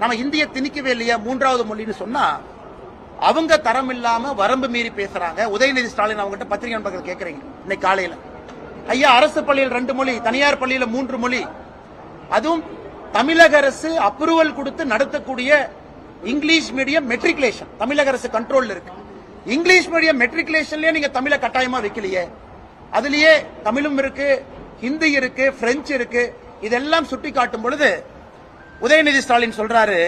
நம்ம இந்திய திணிக்கவே இல்லையா மூன்றாவது மொழின்னு சொன்னா அவங்க தரம் இல்லாம வரம்பு மீறி பேசுறாங்க. உதயநிதி ஸ்டாலின் அவங்ககிட்ட பத்திரிகை நண்பர்கள் கேட்கறீங்க இன்னைக்கு காலையில. ஐயா அரசு பள்ளியில் ரெண்டு மொழி தனியார் பள்ளியில மூன்று மொழி. அதுவும் தமிழக அரசு அப்ரூவல் கொடுத்து நடத்தக்கூடிய இங்கிலீஷ் மீடியம் மெட்ரிகுலேஷன் தமிழக அரசு கண்ட்ரோல் இருக்கு. இங்கிலீஷ் மீடியம் மெட்ரிகுலேஷன்லயே நீங்க தமிழை கட்டாயமா வைக்கலையே. அதுலயே தமிழும் இருக்கு ஹிந்தி இருக்கு பிரெஞ்சு இருக்கு. இதெல்லாம் சுட்டி காட்டும் பொழுது உதயநிதி ஸ்டாலின் சொல்றாரு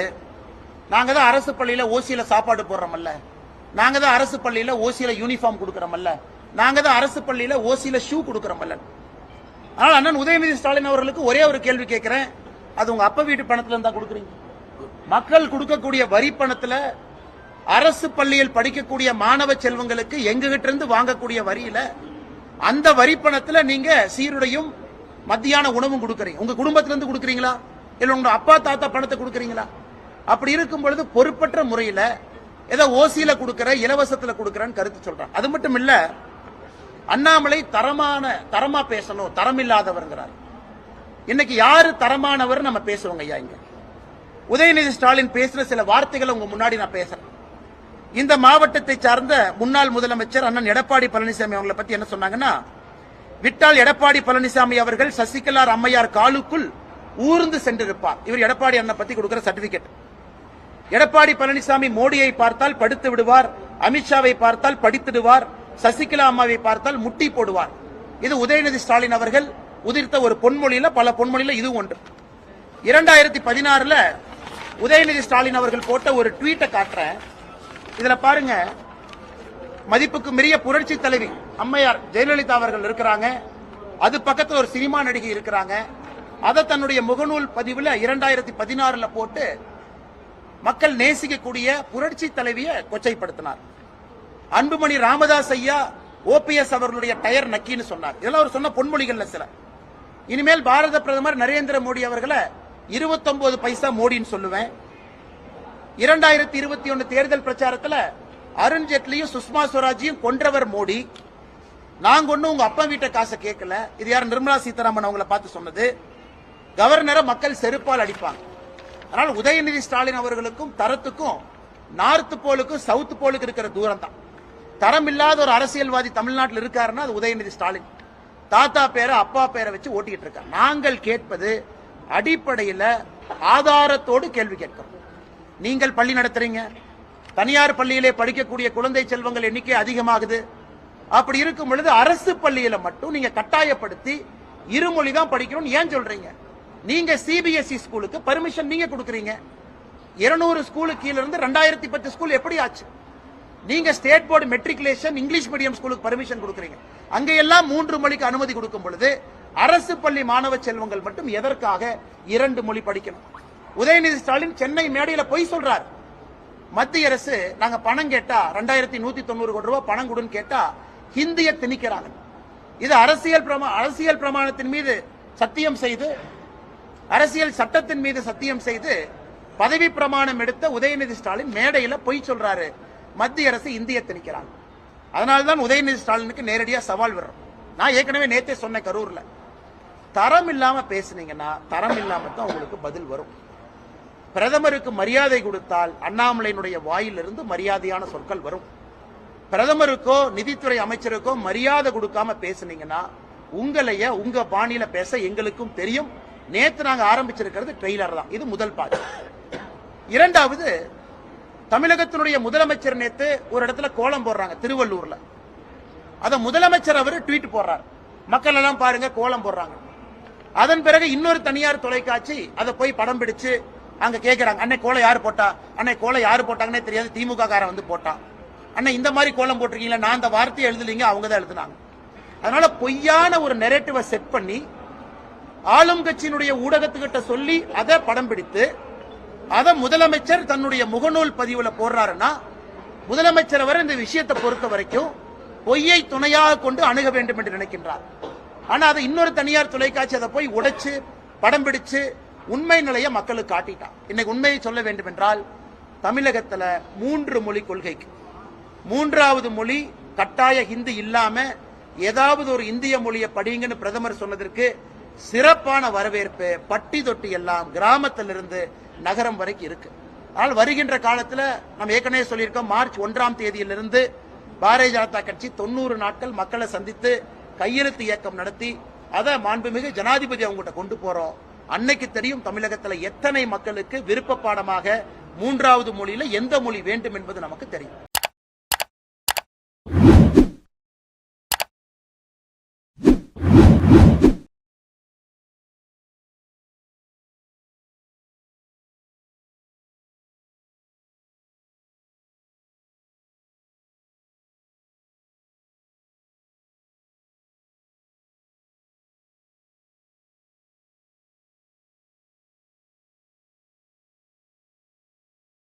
நாங்க தான் அரசு பள்ளியில ஓசியில சாப்பாடு போடுறோம்ல நாங்க தான் அரசு பள்ளியில ஓசியில யூனிஃபார்ம் கொடுக்கறோம்ல நாங்க தான் அரசு பள்ளியில ஓசியில ஷூ கொடுக்கறோம்ல ஆனால் அண்ணன் உதயநிதி ஸ்டாலின் அவர்களுக்கு ஒரே ஒரு கேள்வி கேட்கிறேன். அது உங்க அப்பா வீட்டு பணத்துல இருந்தா கொடுக்குறீங்க. மக்கள் கொடுக்கக்கூடிய வரி பணத்துல அரசு பள்ளியில் படிக்கக்கூடிய மாணவ செல்வங்களுக்கு எங்ககிட்ட இருந்து வாங்கக்கூடிய வரியில அந்த வரி பணத்துல நீங்க சீருடையும் மத்தியான உணவும் கொடுக்கறீங்க. உங்க குடும்பத்திலிருந்து கொடுக்குறீங்களா? இல்லை உங்க அப்பா தாத்தா பணத்தை கொடுக்குறீங்களா? அப்படி இருக்கும் பொழுது பொறுப்பற்ற முறையில ஏதோ ஓசியில கொடுக்கற இலவசத்துல கொடுக்குறேன்னு கருத்து சொல்றான் அது மட்டும் இல்ல அண்ணாமலை தரமான தரமா பேசணும் தரம் இல்லாதவர்ங்கிறார். இன்னைக்கு யாரு தரமானவர் நம்ம பேசுவோங்க ஐயா இங்க. உதயநிதி ஸ்டாலின் பேசுற சில வார்த்தைகளை உங்க முன்னாடி நான் பேசுறேன். இந்த மாவட்டத்தை சார்ந்த முன்னாள் முதலமைச்சர் அண்ணன் எடப்பாடி பழனிசாமி அவங்களை பத்தி என்ன சொன்னாங்கன்னா விட்டால் எடப்பாடி பழனிசாமி அவர்கள் சசிகலார் அம்மையார் காலுக்குள் ஊர்ந்து சென்றிருப்பார். இவர் எடப்பாடி அண்ணன் பத்தி கொடுக்கிற சர்டிபிகேட் எடப்பாடி பழனிசாமி மோடியை பார்த்தால் படுத்து விடுவார் அமித்ஷாவை பார்த்தால் படித்திடுவார் சசிகலா அம்மாவை பார்த்தால் முட்டி போடுவார். இது உதயநிதி ஸ்டாலின் அவர்கள் உதிர்த்த ஒரு பொன்மொழியில பல பொன்மொழியில இது ஒன்று. இரண்டாயிரத்தி பதினாறுல உதயநிதி ஸ்டாலின் அவர்கள் போட்ட ஒரு ட்வீட்டை காட்டுறேன். இதுல பாருங்க மதிப்புக்கு மிரிய புரட்சி தலைவி அம்மையார் ஜெயலலிதா அவர்கள் இருக்கிறாங்க. அது பக்கத்துல ஒரு சினிமா நடிகை இருக்கிறாங்க. அதை தன்னுடைய முகநூல் பதிவில் இரண்டாயிரத்தி பதினாறுல போட்டு மக்கள் நேசிக்கக்கூடிய புரட்சி தலைவியை கொச்சைப்படுத்தினார். அன்புமணி ராமதாஸ் ஐயா ஓபிஎஸ் அவர்களுடைய டயர் நக்கின்னு சொன்னார். இதெல்லாம் அவர் சொன்ன பொன்மொழிகள்ல சில. இனிமேல் பாரத பிரதமர் நரேந்திர மோடி அவர்களை 29 பைசா மோடின்னு சொல்லுவேன். இரண்டாயிரத்தி இருபத்தி ஒன்னு தேர்தல் பிரச்சாரத்தில் அருண் ஜேட்லியும் சுஷ்மா ஸ்வராஜையும் கொன்றவர் மோடி. நாங்க ஒன்னும் உங்க அப்பா வீட்டை காசை கேட்கல. இது யார் நிர்மலா சீதாராமன் அவங்களை பார்த்து சொன்னது? கவர்னரை மக்கள் செருப்பால் அடிப்பாங்க. அதனால் உதயநிதி ஸ்டாலின் அவர்களுக்கும் தரத்துக்கும் நார்த் போலுக்கும் சவுத் போலுக்கு இருக்கிற தூரம் தான் தரம் இல்லாத ஒரு அரசியல்வாதி தமிழ்நாட்டில் இருக்காருன்னா அது உதயநிதி ஸ்டாலின். தாத்தா பேரை அப்பா பேரை வச்சு ஓட்டிக்கிட்டு இருக்கார். நாங்கள் கேட்பது அடிப்படையில் ஆதாரத்தோடு கேள்வி கேட்கிறோம். நீங்கள் பள்ளி நடத்துறீங்க. தனியார் பள்ளியிலே படிக்கக்கூடிய குழந்தை செல்வங்கள் எண்ணிக்கை அதிகமாகுது. அப்படி இருக்கும் பொழுது அரசு பள்ளியில மட்டும் நீங்க கட்டாயப்படுத்தி இருமொழி தான் படிக்கணும்னு ஏன் சொல்றீங்க? நீங்க சிபிஎஸ்இ ஸ்கூலுக்கு பர்மிஷன் நீங்க கொடுக்குறீங்க. இருநூறு ஸ்கூலுக்கு கீழ இருந்து ரெண்டாயிரத்தி பத்து ஸ்கூல் எப்படி ஆச்சு? நீங்க state board matriculation English medium ஸ்கூலுக்கு பர்மிஷன் கொடுக்குறீங்க. அங்க எல்லாம் மூன்று மொழிக்கு அனுமதி கொடுக்கும் பொழுது அரசு பள்ளி மாணவ செல்வங்கள் மட்டும் எதற்காக இரண்டு மொழி படிக்கணும்? உதயநிதி ஸ்டாலின் சென்னை மேடையில் பொய் சொல்றார். மத்திய அரசு நாங்க பணம் கேட்டா ரெண்டாயிரத்தி நூத்தி தொண்ணூறு கோடி ரூபாய் பணம் கொடுன்னு கேட்டா ஹிந்திய திணிக்கிறாங்க. இது அரசியல் பிரமா அரசியல் பிரமாணத்தின் மீது சத்தியம் செய்து அரசியல் சட்டத்தின் மீது சத்தியம் செய்து பதவி பிரமாணம் எடுத்த உதயநிதி ஸ்டாலின் மேடையில பொய் சொல்றாரு. மத்திய அரசு இந்திய திணிக்கிறாங்க அதனால்தான் உதயநிதி ஸ்டாலினுக்கு நேரடியாக சவால் விடுறோம். நான் ஏற்கனவே நேத்தே சொன்னேன் கரூர்ல. தரம் இல்லாம பேசுனீங்கன்னா தரம் இல்லாம தான் உங்களுக்கு பதில் வரும். பிரதமருக்கு மரியாதை கொடுத்தால் அண்ணாமலையினுடைய வாயிலிருந்து மரியாதையான சொற்கள் வரும். பிரதமருக்கோ நிதித்துறை அமைச்சருக்கோ மரியாதை கொடுக்காம பேசுனீங்கன்னா உங்களைய உங்க பாணியில பேச எங்களுக்கும் தெரியும். நேற்று நாங்கள் ஆரம்பிச்சிருக்கிறது ட்ரெய்லர் தான். இது முதல் பாதி இரண்டாவது தமிழகத்தினுடைய முதலமைச்சர் நேத்து ஒரு இடத்துல கோலம் போடுறாங்க திருவள்ளூர்ல. அத முதலமைச்சர் அவர் ட்வீட் போடுறார். மக்கள் எல்லாம் பாருங்க கோலம் போடுறாங்க. அதன் பிறகு இன்னொரு தனியார் தொலைக்காட்சி அதை போய் படம் பிடிச்சு அங்க கேட்கிறாங்க அன்னை கோலம் யாரு போட்டா? அன்னை கோலம் யாரு போட்டாங்கன்னே தெரியாது திமுக காரன் வந்து போட்டான் அண்ணா இந்த மாதிரி கோலம் போட்டிருக்கீங்களா? நான் அந்த வார்த்தையை எழுதலீங்க அவங்க தான் எழுதுனாங்க. அதனால பொய்யான ஒரு நெரேட்டிவை செட் பண்ணி ஆளும் கட்சியினுடைய ஊடகத்துக்கிட்ட சொல்லி அதை படம் பிடித்து அதை முதலமைச்சர் தன்னுடைய முகநூல் பதிவுல போடுறாருன்னா முதலமைச்சர் அவர் இந்த விஷயத்தை பொறுத்த வரைக்கும் பொய்யை துணையாக கொண்டு அணுக வேண்டும் என்று நினைக்கின்றார். ஆனா அதை இன்னொரு தனியார் தொலைக்காட்சி அதை போய் உடைச்சு படம் பிடிச்சு உண்மை நிலையை மக்களுக்கு காட்டிட்டான். இன்னைக்கு உண்மையை சொல்ல வேண்டும் என்றால் தமிழகத்துல மூன்று மொழி கொள்கைக்கு மூன்றாவது மொழி கட்டாய ஹிந்தி இல்லாம ஏதாவது ஒரு இந்திய மொழியை படிங்கன்னு பிரதமர் சொன்னதற்கு சிறப்பான வரவேற்பு பட்டி தொட்டி எல்லாம் கிராமத்திலிருந்து நகரம் வரைக்கும் இருக்கு. ஆனால் வருகின்ற காலத்தில் நம்ம ஏற்கனவே சொல்லியிருக்கோம் மார்ச் ஒன்றாம் தேதியிலிருந்து பாரதிய ஜனதா கட்சி தொண்ணூறு நாட்கள் மக்களை சந்தித்து கையெழுத்து இயக்கம் நடத்தி அதை மாண்புமிகு ஜனாதிபதி அவங்ககிட்ட கொண்டு போறோம். அன்னைக்கு தெரியும் தமிழகத்தில் எத்தனை மக்களுக்கு விருப்ப பாடமாக மூன்றாவது மொழியில எந்த மொழி வேண்டும் என்பது நமக்கு தெரியும்.